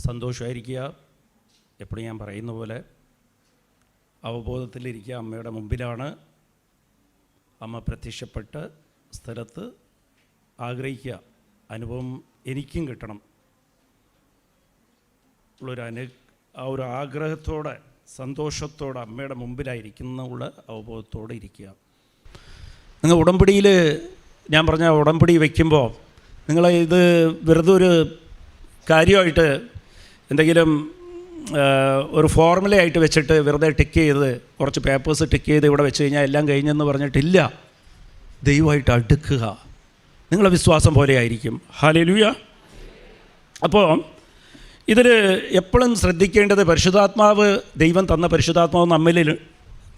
സന്തോഷമായിരിക്കുക. എപ്പോഴും ഞാൻ പറയുന്ന പോലെ അവബോധത്തിലിരിക്കുക അമ്മയുടെ മുമ്പിലാണ്. അമ്മ പ്രത്യക്ഷപ്പെട്ട സ്ഥലത്ത് ആഗ്രഹിക്കുക. അനുഭവം എനിക്കും കിട്ടണം. ഉള്ളൊരു അനു ആ ഒരു ആഗ്രഹത്തോടെ സന്തോഷത്തോടെ അമ്മയുടെ മുമ്പിലായിരിക്കുന്ന ഉള്ള അവബോധത്തോടെ ഇരിക്കുക. നിങ്ങൾ ഉടമ്പടിയിൽ ഞാൻ പറഞ്ഞ ഉടമ്പടി വയ്ക്കുമ്പോൾ നിങ്ങൾ ഇത് വെറുതെ ഒരു കാര്യമായിട്ട് എന്തെങ്കിലും ഒരു ഫോർമുലയായിട്ട് വെച്ചിട്ട് വെറുതെ ടിക്ക് ചെയ്ത് കുറച്ച് പേപ്പേഴ്സ് ടിക്ക് ചെയ്ത് ഇവിടെ വെച്ച് കഴിഞ്ഞാൽ എല്ലാം കഴിഞ്ഞെന്ന് പറഞ്ഞിട്ടില്ല. ദൈവമായിട്ട് അടുക്കുക. നിങ്ങളെ വിശ്വാസം പോലെ ആയിരിക്കും. ഹാലലുയ അപ്പോൾ ഇതിൽ എപ്പോഴും ശ്രദ്ധിക്കേണ്ടത് പരിശുദ്ധാത്മാവ് ദൈവം തന്ന പരിശുദ്ധാത്മാവ് നമ്മളിൽ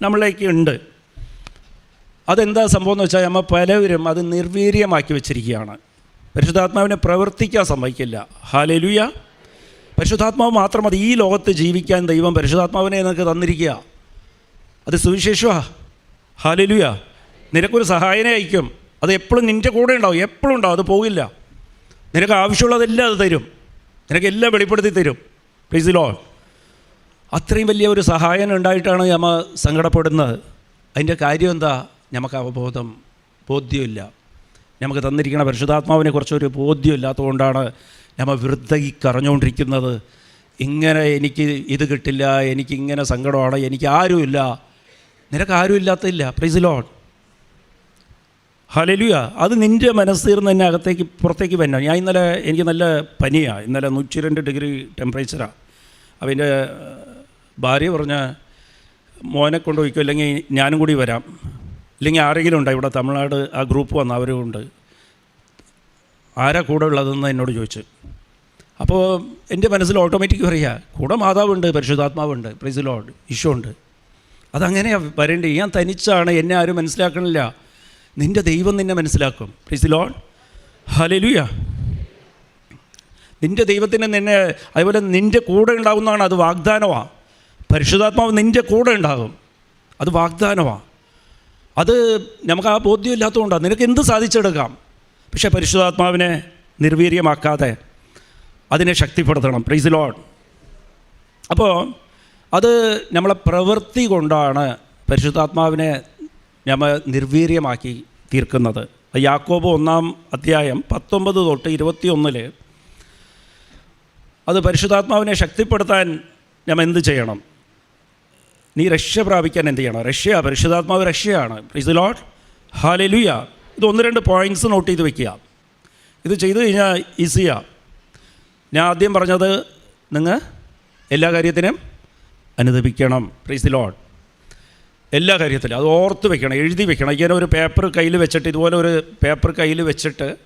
നമ്മളിലേക്ക് ഉണ്ട്. അതെന്താ സംഭവം എന്ന് വെച്ചാൽ നമ്മൾ പലവരും അത് നിർവീര്യമാക്കി വെച്ചിരിക്കുകയാണ്. പരിശുദ്ധാത്മാവിനെ പ്രവർത്തിക്കാൻ സമ്മതിക്കില്ല. ഹാലലുയ പരിശുദ്ധാത്മാവ് മാത്രം മതി ഈ ലോകത്ത് ജീവിക്കാൻ ദൈവം പരിശുദ്ധാത്മാവിനെ നിനക്ക് തന്നിരിക്കുക. അത് സുവിശേഷമാണ് ഹാലലുയ നിനക്കൊരു സഹായനെ അയക്കും അത് എപ്പോഴും നിന്റെ കൂടെ ഉണ്ടാവും. എപ്പോഴും ഉണ്ടാവും. അത് പോകില്ല. നിനക്ക് ആവശ്യമുള്ളതെല്ലാം അത് തരും. നിനക്ക് എല്ലാം വെളിപ്പെടുത്തി തരും. പ്ലീസ് ലോ അത്രയും വലിയ ഒരു സഹായം ഉണ്ടായിട്ടാണ് നമ്മൾ സങ്കടപ്പെടുന്നത്. അതിന്റെ കാര്യം എന്താ? നമുക്ക് അവബോധം ബോധ്യമില്ല. നമുക്ക് തന്നിരിക്കുന്ന പരിശുദ്ധാത്മാവിനെ കുറിച്ചൊരു ബോധ്യമില്ലാത്തതുകൊണ്ടാണ് നമ്മൾ വെറുതെ ഈ കറഞ്ഞുകൊണ്ടിരിക്കുന്നത് ഇങ്ങനെ എനിക്ക് ഇത് കിട്ടില്ല എനിക്ക് ഇങ്ങനെ സങ്കടമാണ് എനിക്ക് ആരുമില്ല. നിനക്ക് ആരും ഇല്ലാത്തില്ല പ്രൈസിലോൺ ഹലലുയ അത് നിന്റെ മനസ്സിൽ നിന്ന് തന്നെ അകത്തേക്ക് പുറത്തേക്ക് വരണം ഞാൻ ഇന്നലെ എനിക്ക് നല്ല പനിയാണ് ഇന്നലെ നൂറ്റി രണ്ട് ഡിഗ്രി ടെമ്പറേച്ചറാണ് അപ്പം എന്റെ ഭാര്യ പറഞ്ഞ മോനെ കൊണ്ടുപോയിക്കോ അല്ലെങ്കിൽ ഞാനും കൂടി വരാം. ഇല്ലെങ്കിൽ ആരെങ്കിലും ഉണ്ടോ? ഇവിടെ തമിഴ്നാട് ആ ഗ്രൂപ്പ് വന്ന അവരും ഉണ്ട്. ആരാ കൂടെ ഉള്ളതെന്ന് എന്നോട് ചോദിച്ചു. അപ്പോൾ എന്റെ മനസ്സിൽ ഓട്ടോമാറ്റിക് പറയുക കൂടെ മാതാവുണ്ട് പരിശുദ്ധാത്മാവുണ്ട് പ്രൈസ് ലോഡ് ഈശോ ഉണ്ട്. അതങ്ങനെയാണ് വരേണ്ടത്. ഞാൻ തനിച്ചാണ് എന്നെ ആരും മനസ്സിലാക്കണില്ല. നിന്റെ ദൈവം നിന്നെ മനസ്സിലാക്കും. പ്രൈസ് ലോഡ് ഹലലുയ നിന്റെ ദൈവത്തിന് നിന്നെ അതുപോലെ നിന്റെ കൂടെ ഉണ്ടാകുന്നതാണ് അത് വാഗ്ദാനമാണ് പരിശുദ്ധാത്മാവ് നിന്റെ കൂടെ ഉണ്ടാകും. അത് വാഗ്ദാനമാണ് അത് നമുക്ക് ആ ബോധ്യമില്ലാത്തതുകൊണ്ടാണ് നിനക്ക് എന്ത് സാധിച്ചെടുക്കാം? പക്ഷേ പരിശുദ്ധാത്മാവിനെ നിർവീര്യമാക്കാതെ അതിനെ ശക്തിപ്പെടുത്തണം. പ്രൈസ് ലോഡ് അപ്പോൾ അത് നമ്മളെ പ്രവൃത്തി കൊണ്ടാണ് പരിശുദ്ധാത്മാവിനെ നമ്മൾ നിർവീര്യമാക്കി തീർക്കുന്നത്. യാക്കോബ് ഒന്നാം അധ്യായം പത്തൊമ്പത് തൊട്ട് ഇരുപത്തിയൊന്നിൽ അത് പരിശുദ്ധാത്മാവിനെ ശക്തിപ്പെടുത്താൻ നമ്മൾ എന്ത് ചെയ്യണം? നീ രക്ഷ പ്രാപിക്കാൻ എന്ത് ചെയ്യണം? രക്ഷയാണ് പരിശുദ്ധാത്മാവ് രക്ഷയാണ്. പ്ലീസ് ലോഡ് ഹാലലുയ ഇത് ഒന്ന് രണ്ട് പോയിന്റ്സ് നോട്ട് ചെയ്ത് വെക്കുക. ഇത് ചെയ്തു കഴിഞ്ഞാൽ ഈസിയാണ് ഞാൻ ആദ്യം പറഞ്ഞത് നിങ്ങൾ എല്ലാ കാര്യത്തിനും അനുദപിക്കണം. പ്ലീസ് ലോഡ് എല്ലാ കാര്യത്തിലും. അത് ഓർത്ത് വെക്കണം എഴുതി വെക്കണം. ഇങ്ങനെ ഒരു പേപ്പർ കയ്യിൽ വെച്ചിട്ട് ഇതുപോലെ ഒരു പേപ്പർ കയ്യിൽ വെച്ചിട്ട്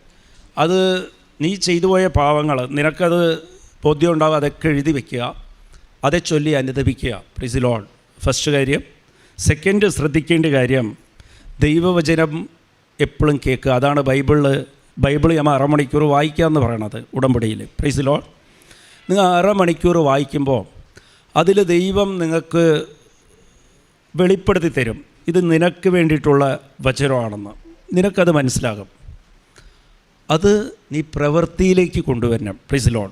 അത് നീ ചെയ്തു പോയ പാവങ്ങൾ നിനക്കത് ബോധ്യം ഉണ്ടാവുക അതൊക്കെ എഴുതി വെക്കുക. അതേ ചൊല്ലി അനുദപിക്കുക. പ്ലീസ് ലോൺ ഫസ്റ്റ് കാര്യം. സെക്കൻഡ് ശ്രദ്ധിക്കേണ്ട കാര്യം ദൈവവചനം എപ്പോഴും കേൾക്കുക. അതാണ് ബൈബിളിൽ ബൈബിൾ നമ്മൾ അരമണിക്കൂർ വായിക്കുക എന്ന് പറയണത് ഉടമ്പടിയിൽ. പ്രൈസിലോ നിങ്ങൾ അരമണിക്കൂർ വായിക്കുമ്പോൾ അതിൽ ദൈവം നിങ്ങൾക്ക് വെളിപ്പെടുത്തി തരും. ഇത് നിനക്ക് വേണ്ടിയിട്ടുള്ള വചനമാണെന്ന്. നിനക്കത് മനസ്സിലാകും. അത് നീ പ്രവൃത്തിയിലേക്ക് കൊണ്ടുവരണം. പ്രൈസ് ലോൺ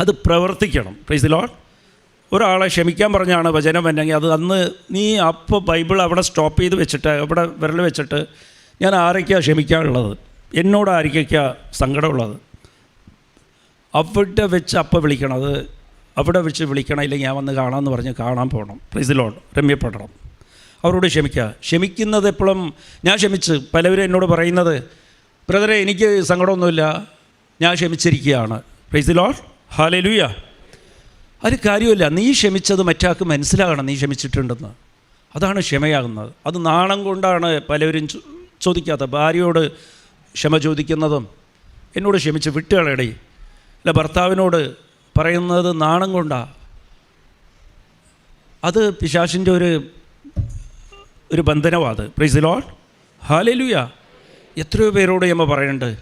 അത് പ്രവർത്തിക്കണം. പ്രൈസ് ലോൺ ഒരാളെ ക്ഷമിക്കാൻ പറഞ്ഞാണ് വചനം വന്നെങ്കിൽ അത് അന്ന് നീ അപ്പോൾ ബൈബിൾ അവിടെ സ്റ്റോപ്പ് ചെയ്ത് വെച്ചിട്ട് അവിടെ വിരൽ വെച്ചിട്ട് ഞാൻ ആരൊക്കെയാണ് ക്ഷമിക്കാനുള്ളത്? എന്നോട് ആരൊക്കെയാണ് സങ്കടമുള്ളത്? അവിടെ വെച്ച് അപ്പം അത് അവിടെ വെച്ച് വിളിക്കണം. ഇല്ലെങ്കിൽ ഞാൻ വന്ന് കാണാമെന്ന് പറഞ്ഞ് കാണാൻ പോകണം. പ്ലീസിലോട്ട് രമ്യപ്പെടണം. അവരോട് ക്ഷമിക്കുക. ക്ഷമിക്കുന്നത് എപ്പോഴും ഞാൻ ക്ഷമിച്ച്. പലവരും എന്നോട് പറയുന്നത് ബ്രദറെ എനിക്ക് സങ്കടമൊന്നുമില്ല. ഞാൻ ക്ഷമിച്ചിരിക്കുകയാണ്. പ്രീസിലോൾ ഹാലേ ലൂയ അത് കാര്യമില്ല നീ ക്ഷമിച്ചത് മറ്റാൾക്ക് മനസ്സിലാകണം. നീ ക്ഷമിച്ചിട്ടുണ്ടെന്ന്. അതാണ് ക്ഷമയാകുന്നത്. അത് നാണം കൊണ്ടാണ് പലവരും ചോദിക്കാത്ത ഭാര്യയോട് ക്ഷമ ചോദിക്കുന്നതും എന്നോട് ക്ഷമിച്ച് വിട്ടുകളയടേ. അല്ല ഭർത്താവിനോട് പറയുന്നത് നാണം കൊണ്ടാണ് അത് പിശാഷിന്റെ ഒരു ഒരു ബന്ധനമാണ് പ്രൈസ് ലോൾ ഹാലലുയ എത്രയോ പേരോട് നമ്മൾ പറയുന്നുണ്ട്.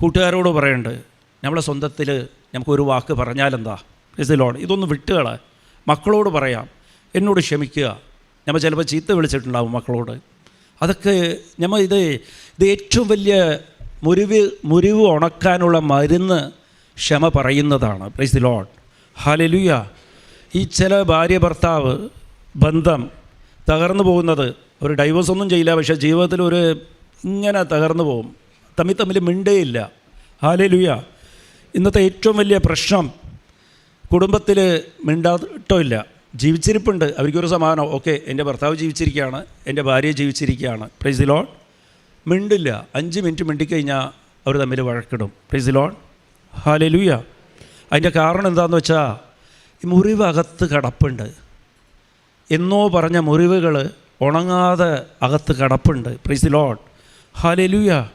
കൂട്ടുകാരോട് പറയുന്നുണ്ട്. നമ്മളെ സ്വന്തത്തിൽ നമുക്കൊരു വാക്ക് പറഞ്ഞാലെന്താ? പ്രൈസ് ലോൾ ഇതൊന്ന് വിട്ടുകള. മക്കളോട് പറയാം. എന്നോട് ക്ഷമിക്കുക. നമ്മൾ ചിലപ്പോൾ ചീത്ത വിളിച്ചിട്ടുണ്ടാവും മക്കളോട്. അതൊക്കെ നമ്മൾ ഇത് ഇത് ഏറ്റവും വലിയ മുറിവ് മുറിവ് ഉണക്കാനുള്ള മരുന്ന് ക്ഷമ പറയുന്നതാണ്. പ്രൈസ് ദി ലോഡ് ഹാലലുയ ഈ ചില ഭാര്യ ഭർത്താവ് ബന്ധം തകർന്നു പോകുന്നത് ഒരു ഡൈവേഴ്സ് ഒന്നും ചെയ്യില്ല പക്ഷേ ജീവിതത്തിൽ ഒരു ഇങ്ങനെ തകർന്നു പോകും. തമ്മിൽ തമ്മിൽ മിണ്ടേയില്ല. ഹാലലുയ ഇന്നത്തെ ഏറ്റവും വലിയ പ്രശ്നം കുടുംബത്തിൽ മിണ്ടാട്ടമില്ല ജീവിച്ചിരിപ്പുണ്ട്. അവർക്കൊരു സമാധാനം. ഓക്കെ എന്റെ ഭർത്താവ് ജീവിച്ചിരിക്കുകയാണ് എന്റെ ഭാര്യ ജീവിച്ചിരിക്കുകയാണ്. പ്രൈസ് ദി ലോഡ് മിണ്ടില്ല. അഞ്ച് മിനിറ്റ് മിണ്ടിക്കഴിഞ്ഞാൽ അവർ തമ്മിൽ വഴക്കിടും. പ്രൈസ് ദി ലോഡ് ഹാലലുയ അതിന്റെ കാരണം എന്താണെന്ന് വെച്ചാൽ ഈ മുറിവകത്ത് കടപ്പുണ്ട്. എന്നോ പറഞ്ഞ മുറിവുകൾ ഉണങ്ങാതെ അകത്ത് കടപ്പുണ്ട്. പ്രൈസ് ദി ലോഡ് ഹാലലുയ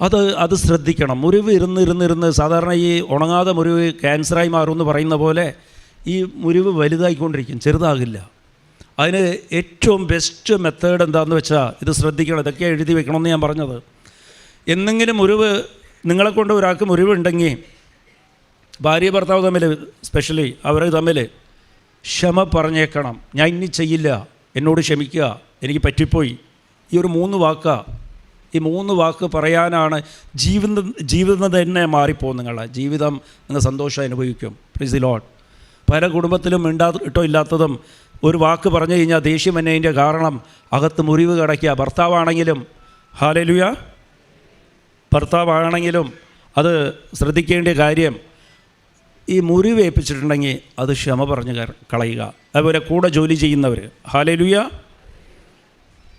അത് അത് ശ്രദ്ധിക്കണം. മുറിവ് ഇരുന്ന് ഇരുന്ന് ഇരുന്ന് സാധാരണ ഈ ഉണങ്ങാതെ മുറിവ് ക്യാൻസറായി മാറുമെന്ന് പറയുന്ന പോലെ ഈ മുറിവ് വലുതായിക്കൊണ്ടിരിക്കും ചെറുതാകില്ല. അതിന് ഏറ്റവും ബെസ്റ്റ് മെത്തേഡ് എന്താണെന്ന് വെച്ചാൽ ഇത് ശ്രദ്ധിക്കണം ഇതൊക്കെ എഴുതി വെക്കണമെന്ന് ഞാൻ പറഞ്ഞത്. എന്തെങ്കിലും മുറിവ് നിങ്ങളെക്കൊണ്ട് ഒരാൾക്ക് മുറിവുണ്ടെങ്കിൽ ഭാര്യ ഭർത്താവ് തമ്മിൽ സ്പെഷ്യലി അവർ തമ്മിൽ ക്ഷമ പറഞ്ഞേക്കണം. ഞാൻ ഇനി ചെയ്യില്ല എന്നോട് ക്ഷമിക്കുക എനിക്ക് പറ്റിപ്പോയി. ഈ ഒരു മൂന്ന് വാക്കാ. ഈ മൂന്ന് വാക്ക് പറയാനാണ് ജീവിതം ജീവിതം തന്നെ മാറിപ്പോകും നിങ്ങളെ. ജീവിതം നിങ്ങൾ സന്തോഷം അനുഭവിക്കും. പ്ലീസ് ദി ലോഡ് പല കുടുംബത്തിലും മിണ്ടാട്ടോ ഇല്ലാത്തതും ഒരു വാക്ക് പറഞ്ഞു കഴിഞ്ഞാൽ ദേഷ്യം എന്നതിന്റെ കാരണം അകത്ത് മുറിവ് കിടക്കുക. ഭർത്താവാണെങ്കിലും ഹാലലുയ ഭർത്താവാണെങ്കിലും അത് ശ്രദ്ധിക്കേണ്ട കാര്യം ഈ മുറിവ് ഏൽപ്പിച്ചിട്ടുണ്ടെങ്കിൽ അത് ക്ഷമ പറഞ്ഞ് കളയുക. അതുപോലെ കൂടെ ജോലി ചെയ്യുന്നവർ hallelujah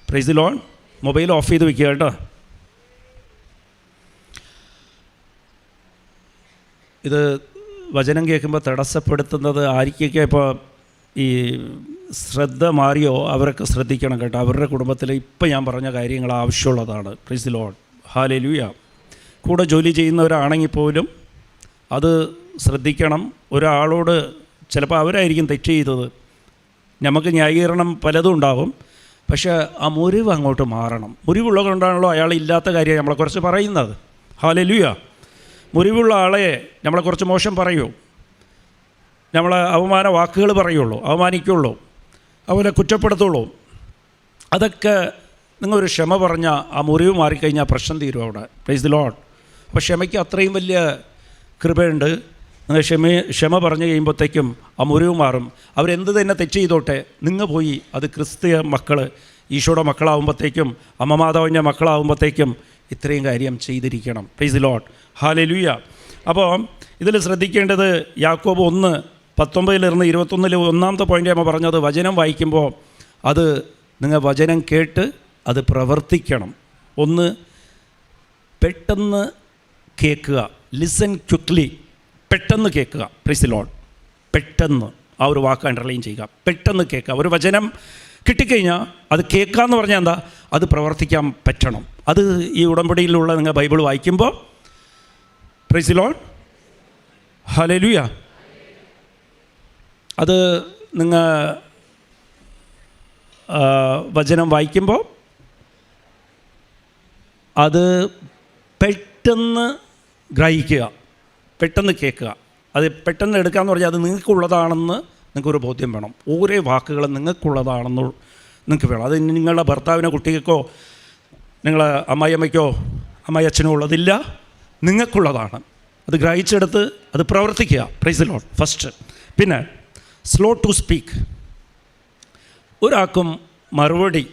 praise Lord mobile off ചെയ്ത് വെക്കുക കേട്ടോ. ഇത് വചനം കേൾക്കുമ്പോൾ തടസ്സപ്പെടുത്തുന്നത് ആർക്കൊക്കെ ഇപ്പോൾ ഈ ശ്രദ്ധ മാറിയോ? അവരൊക്കെ ശ്രദ്ധിക്കണം കേട്ടോ. അവരുടെ കുടുംബത്തിൽ ഇപ്പം ഞാൻ പറഞ്ഞ കാര്യങ്ങൾ ആവശ്യമുള്ളതാണ്. പ്രീസ് ലോൺ ഹാലലുയ കൂടെ ജോലി ചെയ്യുന്നവരാണെങ്കിൽ പോലും അത് ശ്രദ്ധിക്കണം. ഒരാളോട് ചിലപ്പോൾ അവരായിരിക്കും തെറ്റ് ചെയ്തത്. നമുക്ക് ന്യായീകരണം പലതും ഉണ്ടാവും. പക്ഷേ ആ മുറിവ് അങ്ങോട്ട് മാറണം. മുറിവുള്ളത് കൊണ്ടാണല്ലോ അയാൾ ഇല്ലാത്ത കാര്യം നമ്മളെക്കുറിച്ച് പറയുന്നത്. ഹാലലുയ മുറിവുള്ള ആളെ കുറച്ച് മോശം പറയൂ. നമ്മൾ അവമാന വാക്കുകൾ പറയുള്ളൂ അവമാനിക്കുള്ളൂ അവനെ കുറ്റപ്പെടുത്തുള്ളൂ. അതൊക്കെ നിങ്ങളൊരു ക്ഷമ പറഞ്ഞാൽ ആ മുറിവ് മാറിക്കഴിഞ്ഞാൽ പ്രശ്നം തീരും അവിടെ. പ്ലീസ് ദി ലോഡ് അപ്പോൾ ക്ഷമയ്ക്ക് അത്രയും വലിയ കൃപയുണ്ട്. നിങ്ങൾ ക്ഷമ ക്ഷമ പറഞ്ഞു കഴിയുമ്പോഴത്തേക്കും ആ മുറിവ് മാറും. അവരെന്ത് തന്നെ തെറ്റ് ചെയ്തോട്ടെ നിങ്ങൾ പോയി അത് ക്രിസ്തീയ മക്കൾ ഈശോയുടെ മക്കളാവുമ്പോഴത്തേക്കും അമ്മമാതാവിന്റെ മക്കളാവുമ്പോഴത്തേക്കും ഇത്രയും കാര്യം ചെയ്തിരിക്കണം. Praise the Lord hallelujah. അപ്പോൾ ഇതിൽ ശ്രദ്ധിക്കേണ്ടത് യാക്കോബ് ഒന്ന് പത്തൊമ്പതിലിരുന്ന് ഇരുപത്തൊന്നിൽ ഒന്നാമത്തെ പോയിന്റ് നമ്മൾ പറഞ്ഞത് വചനം വായിക്കുമ്പോൾ അത് നിങ്ങൾ വചനം കേട്ട് അത് പ്രവർത്തിക്കണം. ഒന്ന് പെട്ടെന്ന് കേൾക്കുക. ലിസൺ ക്വിക്ലി പെട്ടെന്ന് കേൾക്കുക. പ്രിസിലോൺ പെട്ടെന്ന് ആ ഒരു വാക്ക് അണ്ടർലൈൻ ചെയ്യുക. പെട്ടെന്ന് കേൾക്കുക. ഒരു വചനം കിട്ടിക്കഴിഞ്ഞാൽ അത് കേൾക്കുക എന്ന് പറഞ്ഞാൽ എന്താ? അത് പ്രവർത്തിക്കാൻ പറ്റണം. അത് ഈ ഉടമ്പടിയിലുള്ള നിങ്ങൾ ബൈബിൾ വായിക്കുമ്പോൾ പ്രിസിലോൺ ഹലലുയ അത് നിങ്ങൾ വചനം വായിക്കുമ്പോൾ അത് പെട്ടെന്ന് ഗ്രഹിക്കുക പെട്ടെന്ന് കേൾക്കുക. അത് പെട്ടെന്ന് എടുക്കുക എന്ന് പറഞ്ഞാൽ അത് നിങ്ങൾക്കുള്ളതാണെന്ന് നിങ്ങൾക്കൊരു ബോധ്യം വേണം. ഓരോ വാക്കുകളും നിങ്ങൾക്കുള്ളതാണെന്ന് നിങ്ങൾക്ക് വേണം. അത് നിങ്ങളുടെ ഭർത്താവിനോ കുട്ടികൾക്കോ നിങ്ങളെ അമ്മായിയമ്മയ്ക്കോ അമ്മായി അച്ഛനോ ഉള്ളതില്ല. നിങ്ങൾക്കുള്ളതാണ്. അത് ഗ്രഹിച്ചെടുത്ത് അത് പ്രവർത്തിക്കുക. പ്രൈസ് ലോൺ ഫസ്റ്റ് പിന്നെ സ്ലോ ടു സ്പീക്ക് ഒരാൾക്കും മറുപടി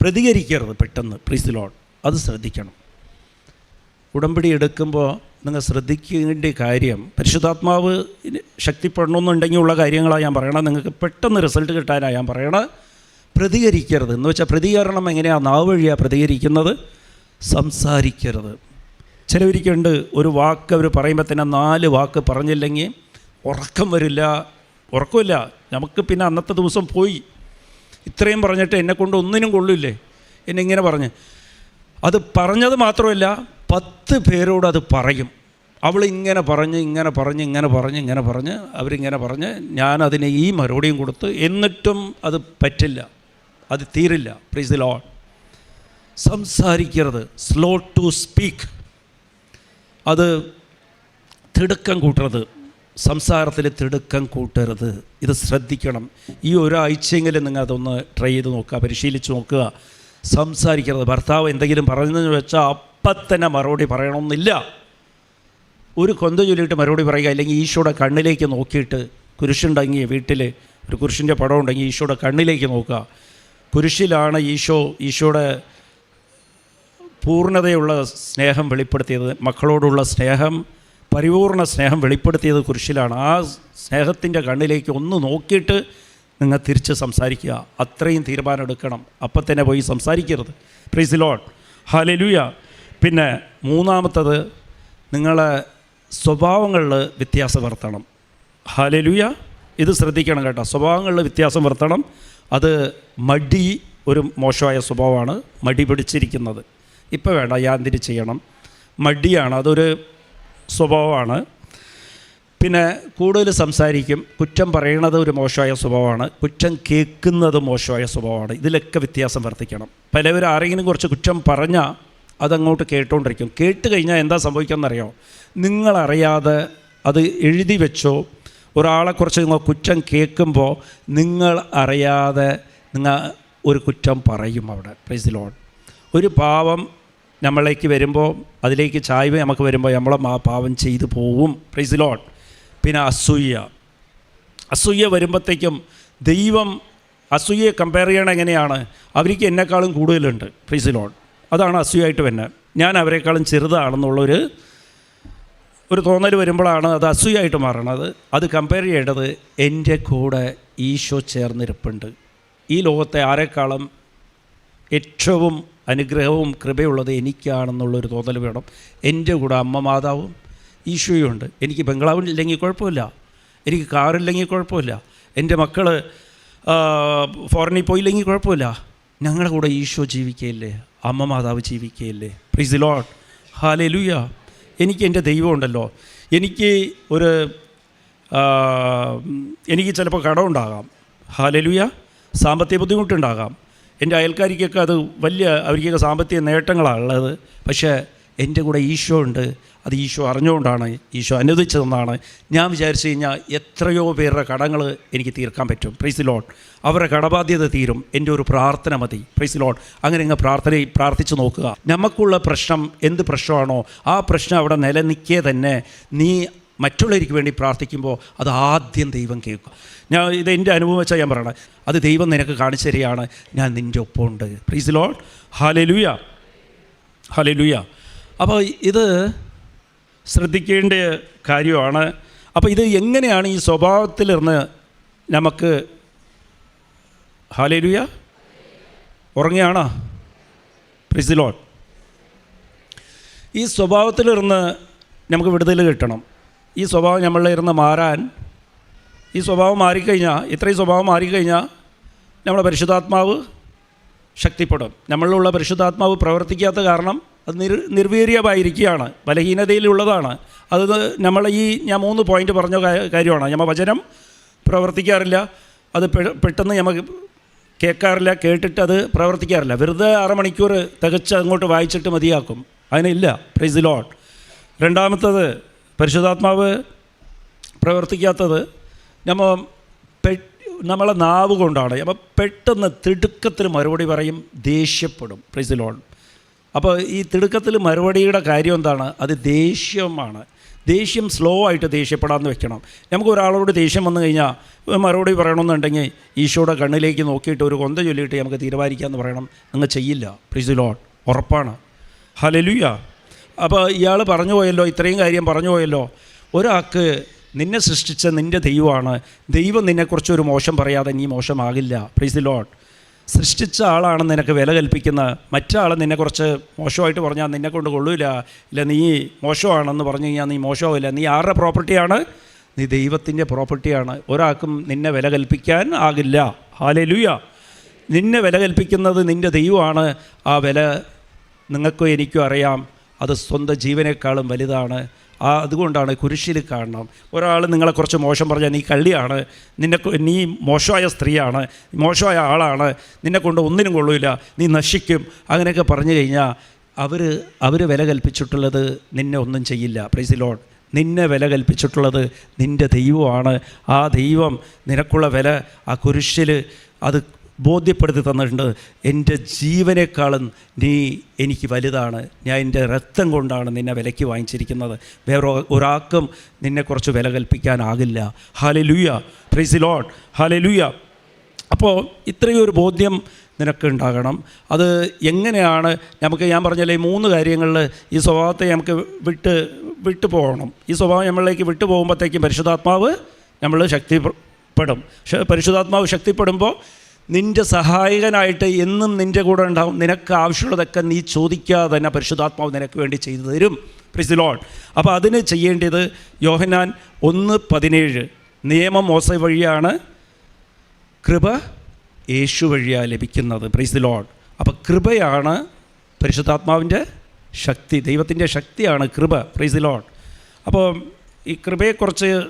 പ്രതികരിക്കരുത് പെട്ടെന്ന്. പ്രീസ് ലോൺ അത് ശ്രദ്ധിക്കണം. ഉടമ്പടി എടുക്കുമ്പോൾ നിങ്ങൾ ശ്രദ്ധിക്കേണ്ട കാര്യം പരിശുദ്ധാത്മാവ് ശക്തിപ്പെടണമെന്നുണ്ടെങ്കിൽ ഉള്ള കാര്യങ്ങളാണ് ഞാൻ പറയണത്. നിങ്ങൾക്ക് പെട്ടെന്ന് റിസൾട്ട് കിട്ടാനാണ് ഞാൻ പറയണത്. പ്രതികരിക്കരുത്. എന്ന് വെച്ചാൽ പ്രതികരണം എങ്ങനെയാണ് നാവ് വഴിയാണ് പ്രതികരിക്കുന്നത്? സംസാരിക്കരുത്. ചിലവരിക്കുണ്ട് ഒരു വാക്ക് അവർ പറയുമ്പോൾ തന്നെ നാല് വാക്ക് പറഞ്ഞില്ലെങ്കിൽ ഉറക്കം വരില്ല ഉറക്കമില്ല. നമുക്ക് പിന്നെ അന്നത്തെ ദിവസം പോയി. ഇത്രയും പറഞ്ഞിട്ട് എന്നെ കൊണ്ട് ഒന്നിനും കൊള്ളില്ലേ? എന്നെ ഇങ്ങനെ പറഞ്ഞ്. അത് പറഞ്ഞത് മാത്രമല്ല പത്ത് പേരോട് അത് പറയും. അവൾ ഇങ്ങനെ പറഞ്ഞ് ഇങ്ങനെ പറഞ്ഞ് ഇങ്ങനെ പറഞ്ഞ് ഇങ്ങനെ പറഞ്ഞ് അവരിങ്ങനെ പറഞ്ഞ് ഞാൻ അതിനെ ഈ മറുപടിയും കൊടുത്ത് എന്നിട്ടും അത് പറ്റില്ല. അത് തീരില്ല. പ്ലീസ് ലോ സംസാരിക്കരുത്. സ്ലോ ടു സ്പീക്ക് അത് തിടുക്കം കൂട്ടരുത്. സംസാരത്തിൽ തിടുക്കം കൂട്ടരുത്. ഇത് ശ്രദ്ധിക്കണം. ഈ ഒരാഴ്ചയെങ്കിലും നിങ്ങൾ അതൊന്ന് ട്രൈ ചെയ്ത് നോക്കുക പരിശീലിച്ച് നോക്കുക സംസാരിക്കരുത്. ഭർത്താവ് എന്തെങ്കിലും പറഞ്ഞതെന്ന് വെച്ചാൽ അപ്പം തന്നെ മറുപടി പറയണമെന്നില്ല. ഒരു കൊന്ത ചൊല്ലിയിട്ട് മറുപടി പറയുക അല്ലെങ്കിൽ ഈശോയുടെ കണ്ണിലേക്ക് നോക്കിയിട്ട് കുരിശുണ്ടെങ്കിൽ വീട്ടിൽ ഒരു കുരിശിന്റെ പടം ഉണ്ടെങ്കിൽ ഈശോയുടെ കണ്ണിലേക്ക് നോക്കുക. കുരിശിലാണ് ഈശോ ഈശോയുടെ പൂർണതയുള്ള സ്നേഹം വെളിപ്പെടുത്തിയത് മക്കളോടുള്ള സ്നേഹം പരിപൂർണ സ്നേഹം വെളിപ്പെടുത്തിയത് കുരിശിലാണ്. ആ സ്നേഹത്തിന്റെ കണ്ണിലേക്ക് ഒന്ന് നോക്കിയിട്ട് നിങ്ങൾ തിരിച്ച് സംസാരിക്കുക. അത്രയും തീരുമാനം എടുക്കണം. അപ്പം തന്നെ പോയി സംസാരിക്കരുത്. പ്രീസ് ലോൺ ഹലലുയ പിന്നെ മൂന്നാമത്തത് നിങ്ങളെ സ്വഭാവങ്ങളിൽ വ്യത്യാസം വരുത്തണം. ഹലലുയ ഇത് ശ്രദ്ധിക്കണം കേട്ടോ. സ്വഭാവങ്ങളിൽ വ്യത്യാസം വരുത്തണം. അത് മടി ഒരു മോശമായ സ്വഭാവമാണ് മടി പിടിച്ചിരിക്കുന്നത്. ഇപ്പോൾ വേണ്ട യാതിരി ചെയ്യണം. മടിയാണ് അതൊരു സ്വഭാവമാണ്. പിന്നെ കൂടുതൽ സംസാരിക്കും. കുറ്റം പറയണത് ഒരു മോശമായ സ്വഭാവമാണ്. കുറ്റം കേൾക്കുന്നത് മോശമായ സ്വഭാവമാണ്. ഇതിലൊക്കെ വ്യത്യാസം വർദ്ധിക്കണം. പലവരും ആരെങ്കിലും കുറച്ച് കുറ്റം പറഞ്ഞാൽ അതങ്ങോട്ട് കേട്ടുകൊണ്ടിരിക്കും കേട്ട് കഴിഞ്ഞാൽ എന്താ സംഭവിക്കുന്നറിയോ? നിങ്ങളറിയാതെ അത് എഴുതി വെച്ചോ ഒരാളെക്കുറിച്ച് നിങ്ങൾ കുറ്റം കേൾക്കുമ്പോൾ നിങ്ങൾ അറിയാതെ നിങ്ങൾ ഒരു കുറ്റം പറയും അവിടെ. പ്രൈസ് ലോൺ ഒരു പാവം നമ്മളിലേക്ക് വരുമ്പോൾ അതിലേക്ക് ചായ്വ് നമുക്ക് വരുമ്പോൾ നമ്മളെ ആ പാവം ചെയ്തു പോവും. പ്രൈസ് ലോൺ പിന്നെ അസൂയ. അസൂയ വരുമ്പോഴത്തേക്കും ദൈവം അസൂയയെ കമ്പയർ ചെയ്യണം എങ്ങനെയാണ്? അവർക്ക് എന്നെക്കാളും കൂടുതലുണ്ട്. പ്രൈസ് ലോൺ അതാണ് അസൂയായിട്ട് വരുന്നത്. ഞാൻ അവരെക്കാളും ചെറുതാണെന്നുള്ളൊരു ഒരു തോന്നൽ വരുമ്പോഴാണ് അത് അസൂയായിട്ട് മാറണത്. അത് കമ്പയർ ചെയ്യേണ്ടത് എന്റെ കൂടെ ഈശോ ചേർന്നിരിപ്പുണ്ട്. ഈ ലോകത്തെ ആരെക്കാളും ഏറ്റവും അനുഗ്രഹവും കൃപയുള്ളത് എനിക്കാണെന്നുള്ളൊരു തോന്നൽ വേണം. എന്റെ കൂടെ അമ്മ മാതാവും ഈശോയും ഉണ്ട്. എനിക്ക് ബംഗ്ലാവിലില്ലെങ്കിൽ കുഴപ്പമില്ല. എനിക്ക് കാറില്ലെങ്കിൽ കുഴപ്പമില്ല. എന്റെ മക്കൾ ഫോറിനിൽ പോയില്ലെങ്കിൽ കുഴപ്പമില്ല. ഞങ്ങളുടെ കൂടെ ഈശോ ജീവിക്കുകയില്ലേ? അമ്മ മാതാവ് ജീവിക്കുകയില്ലേ? പ്രീസ് ലോഡ് ഹാലേ ലുയ എനിക്ക് എന്റെ ദൈവമുണ്ടല്ലോ എനിക്ക് ഒരു എനിക്ക് ചിലപ്പോൾ കടമുണ്ടാകാം ഹാലലുയ സാമ്പത്തിക ബുദ്ധിമുട്ടുണ്ടാകാം. എന്റെ അയൽക്കാരിക്കൊക്കെ അത് വലിയ അവർക്കൊക്കെ സാമ്പത്തിക നേട്ടങ്ങളാണ് ഉള്ളത്. പക്ഷേ എന്റെ കൂടെ ഈശോ ഉണ്ട്. അത് ഈശോ അറിഞ്ഞുകൊണ്ടാണ് ഈശോ അനുവദിച്ചതെന്നാണ് ഞാൻ വിചാരിച്ചു കഴിഞ്ഞാൽ എത്രയോ പേരുടെ കടങ്ങൾ എനിക്ക് തീർക്കാൻ പറ്റും. പ്രൈസ് ലോൺ അവരുടെ കടബാധ്യത തീരും. എന്റെ ഒരു പ്രാർത്ഥന മതി. പ്രൈസ് ലോൺ അങ്ങനെ അങ്ങ് പ്രാർത്ഥന പ്രാർത്ഥിച്ചു നോക്കുക. നമുക്കുള്ള പ്രശ്നം എന്ത് പ്രശ്നമാണോ ആ പ്രശ്നം അവിടെ നിലനിൽക്കേ തന്നെ നീ മറ്റുള്ളവർക്ക് വേണ്ടി പ്രാർത്ഥിക്കുമ്പോൾ അത് ആദ്യം ദൈവം കേൾക്കും. ഞാൻ ഇത് എന്റെ അനുഭവം വെച്ചാൽ ഞാൻ പറയണേ. അത് ദൈവം നിനക്ക് കാണിച്ചു തരികയാണ്. ഞാൻ നിന്റെ ഒപ്പമുണ്ട്. പ്ലീസ് ലോഡ് ഹാലലുയ ഹാലലുയ അപ്പോൾ ഇത് ശ്രദ്ധിക്കേണ്ട കാര്യമാണ്. അപ്പോൾ ഇത് എങ്ങനെയാണ് ഈ സ്വഭാവത്തിലിരുന്ന് നമുക്ക് ഹാലലുയ ഉറങ്ങിയാണോ പ്ലീസ് ലോഡ് ഈ സ്വഭാവത്തിലിരുന്ന് നമുക്ക് വിടുതൽ കിട്ടണം. ഈ സ്വഭാവം നമ്മളിൽ ഇരുന്ന് മാറാൻ ഈ സ്വഭാവം മാറിക്കഴിഞ്ഞാൽ ഇത്രയും സ്വഭാവം മാറിക്കഴിഞ്ഞാൽ നമ്മളെ പരിശുദ്ധാത്മാവ് ശക്തിപ്പെടും. നമ്മളിലുള്ള പരിശുദ്ധാത്മാവ് പ്രവർത്തിക്കാത്ത കാരണം അത് നിർ നിർവീര്യമായിരിക്കുകയാണ് ബലഹീനതയിലുള്ളതാണ്. അത് നമ്മൾ ഈ ഞാൻ മൂന്ന് പോയിന്റ് പറഞ്ഞ കാര്യമാണ്. നമ്മൾ വചനം പ്രവർത്തിക്കാറില്ല അത് പെട്ടെന്ന് നമുക്ക് കേൾക്കാറില്ല കേട്ടിട്ട് അത് പ്രവർത്തിക്കാറില്ല. വെറുതെ അരമണിക്കൂർ തികച്ച് അങ്ങോട്ട് വായിച്ചിട്ട് മതിയാക്കും. അതിനില്ല. പ്രൈസ് ലോഡ് രണ്ടാമത്തത് പരിശുദ്ധാത്മാവ് പ്രവർത്തിക്കാത്തത് നമ്മൾ പെ നമ്മളെ നാവ് കൊണ്ടാണ്. അപ്പോൾ പെട്ടെന്ന് തിടുക്കത്തിൽ മറുപടി പറയും ദേഷ്യപ്പെടും. പ്രൈസ് ലോൺ അപ്പോൾ ഈ തിടുക്കത്തിൽ മറുപടിയുടെ കാര്യം എന്താണ്? അത് ദേഷ്യമാണ്. ദേഷ്യം സ്ലോ ആയിട്ട് ദേഷ്യപ്പെടാമെന്ന് വെക്കണം. നമുക്ക് ഒരാളോട് ദേഷ്യം വന്നു കഴിഞ്ഞാൽ മറുപടി പറയണമെന്നുണ്ടെങ്കിൽ ഈശോയുടെ കണ്ണിലേക്ക് നോക്കിയിട്ട് ഒരു കൊന്ത ചൊല്ലിയിട്ട് നമുക്ക് തീരുമാനിക്കാമെന്ന് പറയണം. നിങ്ങൾ ചെയ്യില്ല. പ്രിസിലോൺ ലോൺ ഉറപ്പാണ്. ഹലലുയ അപ്പോൾ ഇയാൾ പറഞ്ഞു പോയല്ലോ ഇത്രയും കാര്യം പറഞ്ഞു പോയല്ലോ. ഒരാൾക്ക് നിന്നെ സൃഷ്ടിച്ച നിന്റെ ദൈവമാണ്. ദൈവം നിന്നെക്കുറിച്ച് ഒരു മോശം പറയാതെ നീ മോശമാകില്ല. പ്രീസ് ദി ലോഡ് സൃഷ്ടിച്ച ആളാണ് നിനക്ക് വില കൽപ്പിക്കുന്ന. മറ്റാൾ നിന്നെക്കുറിച്ച് മോശമായിട്ട് പറഞ്ഞാൽ നിന്നെ കൊണ്ട് കൊള്ളൂല. ഇല്ല നീ മോശമാണെന്ന് പറഞ്ഞു കഴിഞ്ഞാൽ നീ മോശമാവില്ല. നീ ആരുടെ പ്രോപ്പർട്ടിയാണ്? നീ ദൈവത്തിന്റെ പ്രോപ്പർട്ടിയാണ്. ഒരാൾക്കും നിന്നെ വില കൽപ്പിക്കാൻ ആകില്ല. ഹാലേ ലൂയ നിന്നെ വില കൽപ്പിക്കുന്നത് നിന്റെ ദൈവമാണ്. ആ വില നിങ്ങൾക്കും എനിക്കും അറിയാം. അത് സ്വന്തം ജീവനേക്കാളും വലുതാണ്. ആ അതുകൊണ്ടാണ് കുരിശിൽ കാണണം. ഒരാൾ നിങ്ങളെ കുറച്ച് മോശം പറഞ്ഞാൽ നീ കള്ളിയാണ്. നിന്നെ നീ മോശമായ സ്ത്രീയാണ്. മോശമായ ആളാണ്. നിന്നെ കൊണ്ട് ഒന്നിനും കൊള്ളൂല. നീ നശിക്കും. അങ്ങനെയൊക്കെ പറഞ്ഞു കഴിഞ്ഞാൽ അവർ അവർ വില കൽപ്പിച്ചിട്ടുള്ളത് നിന്നെ ഒന്നും ചെയ്യില്ല. പ്രൈസ് ലോൺ നിന്നെ വില കൽപ്പിച്ചിട്ടുള്ളത് നിന്റെ ദൈവമാണ്. ആ ദൈവം നിനക്കുള്ള വില ആ കുരിശിൽ അത് ബോധ്യപ്പെടുത്തി തന്നിട്ടുണ്ട്. എന്റെ ജീവനേക്കാളും നീ എനിക്ക് വലുതാണ്. ഞാൻ എന്റെ രക്തം കൊണ്ടാണ് നിന്നെ വിലയ്ക്ക് വാങ്ങിച്ചിരിക്കുന്നത്. വേറെ ഒരാൾക്കും നിന്നെക്കുറിച്ച് വില കൽപ്പിക്കാനാകില്ല. ഹാലെ ലൂയ പ്രൈസി ലോഡ് ഹാലെ ലൂയ അപ്പോൾ ഇത്രയും ഒരു ബോധ്യം നിനക്ക് ഉണ്ടാകണം. അത് എങ്ങനെയാണ്? നമുക്ക് ഞാൻ പറഞ്ഞല്ലേ ഈ മൂന്ന് കാര്യങ്ങളിൽ ഈ സ്വഭാവത്തെ നമുക്ക് വിട്ട് വിട്ടു പോകണം. ഈ സ്വഭാവം നമ്മളിലേക്ക് വിട്ടു പോകുമ്പോഴത്തേക്കും പരിശുദ്ധാത്മാവ് നമ്മൾ ശക്തിപ്പെടും. പരിശുദ്ധാത്മാവ് ശക്തിപ്പെടുമ്പോൾ നിന്റെ സഹായകനായിട്ട് എന്നും നിന്റെ കൂടെ ഉണ്ടാവും. നിനക്ക് ആവശ്യമുള്ളതൊക്കെ നീ ചോദിക്കാതെ തന്നെ പരിശുദ്ധാത്മാവ് നിനക്ക് വേണ്ടി ചെയ്തു തരും. പ്രിസിലോൺ അപ്പോൾ അതിന് ചെയ്യേണ്ടത് യോഹനാൻ ഒന്ന് പതിനേഴ്. നിയമം മോശ വഴിയാണ്. കൃപ യേശു വഴിയാണ് ലഭിക്കുന്നത്. പ്രൈസ് ലോഡ് അപ്പോൾ കൃപയാണ് പരിശുദ്ധാത്മാവിന്റെ ശക്തി. ദൈവത്തിന്റെ ശക്തിയാണ് കൃപ. പ്രൈസ് ലോഡ് അപ്പോൾ ഈ കൃപയെക്കുറിച്ച്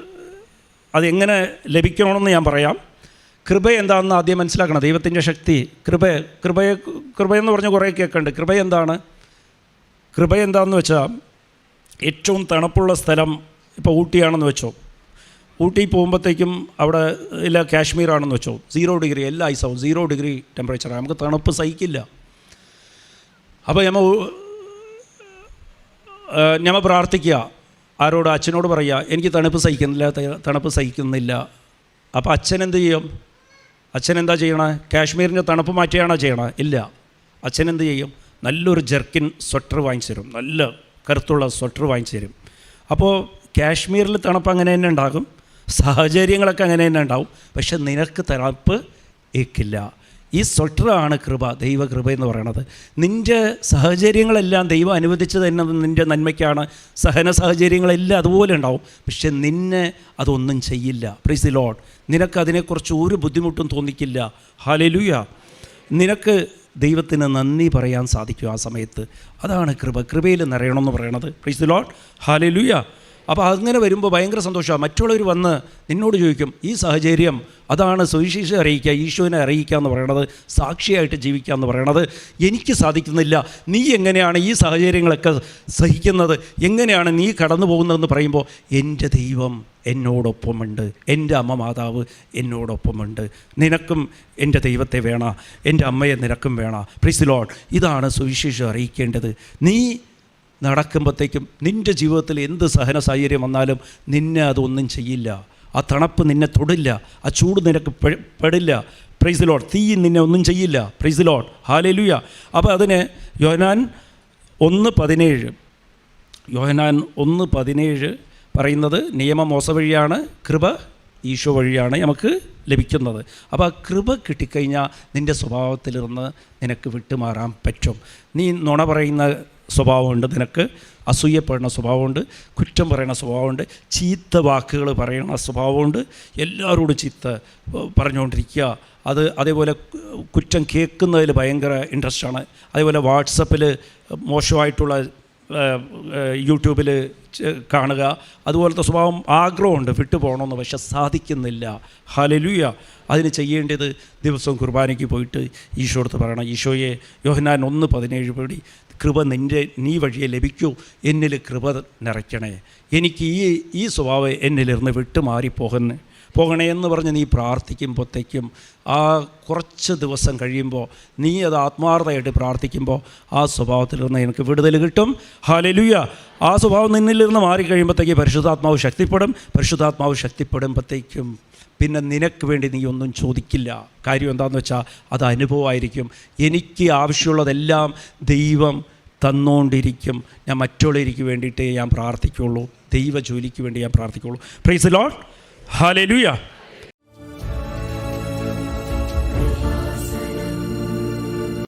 അതെങ്ങനെ ലഭിക്കണമെന്ന് ഞാൻ പറയാം. കൃപ എന്താണെന്ന് ആദ്യം മനസ്സിലാക്കണം. ദൈവത്തിന്റെ ശക്തി. കൃപ കൃപയെ കൃപയെന്ന് പറഞ്ഞ് കുറേ കേൾക്കുന്നുണ്ട് കൃപ എന്താണ്? കൃപ എന്താണെന്ന് വെച്ചാൽ ഏറ്റവും തണുപ്പുള്ള സ്ഥലം ഇപ്പോൾ ഊട്ടിയാണെന്ന് വെച്ചോ. ഊട്ടി പോകുമ്പോഴത്തേക്കും അവിടെ ഇല്ല കാശ്മീരാണെന്ന് വെച്ചോ. സീറോ ഡിഗ്രി എല്ലാ ഐസാവും സീറോ ഡിഗ്രി ടെമ്പറേച്ചറാണ് നമുക്ക് തണുപ്പ് സഹിക്കില്ല. അപ്പോൾ ഞമ്മ ഞമ്മ പ്രാർത്ഥിക്കുക. ആരോട്? അച്ഛനോട് പറയുക എനിക്ക് തണുപ്പ് സഹിക്കുന്നില്ല തണുപ്പ് സഹിക്കുന്നില്ല. അപ്പോൾ അച്ഛൻ എന്ത് ചെയ്യും? അച്ഛൻ എന്താ ചെയ്യണേ? കാശ്മീരിന്റെ തണുപ്പ് മാറ്റിയാണോ ചെയ്യണേ? ഇല്ല. അച്ഛൻ എന്ത് ചെയ്യും? നല്ലൊരു ജെർക്കിൻ സ്വെറ്റർ വാങ്ങിച്ചു തരും. നല്ല കറുത്തുള്ള സ്വെറ്റർ വാങ്ങിച്ചു തരും. അപ്പോൾ കാശ്മീരിൽ തണുപ്പ് അങ്ങനെ തന്നെ ഉണ്ടാകും. സാഹചര്യങ്ങളൊക്കെ അങ്ങനെ തന്നെ ഉണ്ടാവും. പക്ഷെ നിനക്ക് തണുപ്പ് ഏക്കില്ല. ഈ സ്വട്ടറാണ് കൃപ ദൈവകൃപ എന്ന് പറയണത്. നിന്റെ സാഹചര്യങ്ങളെല്ലാം ദൈവം അനുവദിച്ചത് തന്നെ നിന്റെ നന്മയ്ക്കാണ്. സഹന സാഹചര്യങ്ങളെല്ലാം അതുപോലെ ഉണ്ടാവും. പക്ഷെ നിന്നെ അതൊന്നും ചെയ്യില്ല. പ്രീസ് ദി ലോഡ് നിനക്ക് അതിനെക്കുറിച്ച് ഒരു ബുദ്ധിമുട്ടും തോന്നിക്കില്ല. ഹാലലുയ നിനക്ക് ദൈവത്തിന് നന്ദി പറയാൻ സാധിക്കും ആ സമയത്ത്. അതാണ് കൃപ. കൃപയിൽ നിറയണമെന്ന് പറയണത്. പ്രീസ് ദി ലോഡ് ഹാലലുയ അപ്പോൾ അങ്ങനെ വരുമ്പോൾ ഭയങ്കര സന്തോഷമാണ് മറ്റുള്ളവർ വന്ന് നിന്നോട് ചോദിക്കും ഈ സാഹചര്യം അതാണ് സുവിശേഷം അറിയിക്കുക ഈശോനെ അറിയിക്കുക എന്ന് പറയണത് സാക്ഷിയായിട്ട് ജീവിക്കുക എന്ന് പറയണത് എനിക്ക് സാധിക്കുന്നില്ല. നീ എങ്ങനെയാണ് ഈ സാഹചര്യങ്ങളൊക്കെ സഹിക്കുന്നത്? എങ്ങനെയാണ് നീ കടന്നു പോകുന്നതെന്ന് പറയുമ്പോൾ എന്റെ ദൈവം എന്നോടൊപ്പമുണ്ട്. എന്റെ അമ്മ മാതാവ് എന്നോടൊപ്പമുണ്ട്. നിനക്കും എന്റെ ദൈവത്തെ വേണം. എന്റെ അമ്മയെ നിനക്കും വേണ. പ്രിസിലോൺ ഇതാണ് സുവിശേഷം അറിയിക്കേണ്ടത്. നീ നടക്കുമ്പോഴത്തേക്കും നിന്റെ ജീവിതത്തിൽ എന്ത് സഹന സാഹചര്യം വന്നാലും നിന്നെ അതൊന്നും ചെയ്യില്ല. ആ തണുപ്പ് നിന്നെ തൊടില്ല. ആ ചൂട് നിനക്ക് പെടില്ല. പ്രൈസ് ലോഡ് തീ നിന്നെ ഒന്നും ചെയ്യില്ല. പ്രൈസ് ലോഡ് ഹാലലുയ അപ്പോൾ അതിന് യോഹനാൻ ഒന്ന് പതിനേഴ്. യോഹനാൻ ഒന്ന് പതിനേഴ് പറയുന്നത് നിയമം മോശ വഴിയാണ് കൃപ ഈശോ വഴിയാണ് നമുക്ക് ലഭിക്കുന്നത്. അപ്പോൾ ആ കൃപ കിട്ടിക്കഴിഞ്ഞാൽ നിന്റെ സ്വഭാവത്തിലിരുന്ന് നിനക്ക് വിട്ടുമാറാൻ പറ്റും. നീ നുണ പറയുന്ന സ്വഭാവമുണ്ട്. നിനക്ക് അസൂയപ്പെടുന്ന സ്വഭാവമുണ്ട്. കുറ്റം പറയുന്ന സ്വഭാവമുണ്ട്. ചീത്ത വാക്കുകൾ പറയുന്ന സ്വഭാവമുണ്ട്. എല്ലാവരോടും ചീത്ത പറഞ്ഞുകൊണ്ടിരിക്കുക. അത് അതേപോലെ കുറ്റം കേൾക്കുന്നതിൽ ഭയങ്കര ഇൻട്രസ്റ്റാണ് അതേപോലെ വാട്സപ്പിൽ മോശമായിട്ടുള്ള യൂട്യൂബിൽ കാണുക. അതുപോലത്തെ സ്വഭാവം ആഗ്രഹമുണ്ട്. വിട്ടു പോകണമെന്ന് പക്ഷെ സാധിക്കുന്നില്ല. ഹലലുയ അതിന് ചെയ്യേണ്ടത് ദിവസവും കുർബാനയ്ക്ക് പോയിട്ട് ഈശോ അടുത്ത് പറയണം. ഈശോയെ യോഹനാൻ ഒന്ന് പതിനേഴ് പടി കൃപ നിന്റെ നീ വഴിയെ ലഭിക്കൂ. എന്നിൽ കൃപ നിറയ്ക്കണേ. എനിക്ക് ഈ ഈ സ്വഭാവം എന്നിലിരുന്ന് വിട്ടുമാറി പോകുന്ന പോകണേ എന്ന് പറഞ്ഞ് നീ പ്രാർത്ഥിക്കുമ്പോഴത്തേക്കും ആ കുറച്ച് ദിവസം കഴിയുമ്പോൾ നീ അത് ആത്മാർത്ഥമായിട്ട് പ്രാർത്ഥിക്കുമ്പോൾ ആ സ്വഭാവത്തിൽ നിന്ന് എനിക്ക് വിടുതൽ കിട്ടും. ഹാലലുയ ആ സ്വഭാവം നിന്നിലിരുന്ന് മാറിക്കഴിയുമ്പോഴത്തേക്ക് പരിശുദ്ധാത്മാവ് ശക്തിപ്പെടും. പരിശുദ്ധാത്മാവ് ശക്തിപ്പെടുമ്പോഴത്തേക്കും പിന്നെ നിനക്ക് വേണ്ടി നീ ഒന്നും ചോദിക്കില്ല. കാര്യം എന്താണെന്ന് വെച്ചാൽ അത് അനുഭവമായിരിക്കും. എനിക്ക് ആവശ്യമുള്ളതെല്ലാം ദൈവം തന്നുകൊണ്ടിരിക്കും ഞാൻ മറ്റുള്ളവർക്ക് വേണ്ടിയിട്ടേ ഞാൻ പ്രാർത്ഥിക്കുള്ളൂ. ദൈവ ജോലിക്ക് വേണ്ടി ഞാൻ പ്രാർത്ഥിക്കുള്ളൂ. പ്രൈസ് ലോഡ് ഹാലലുയ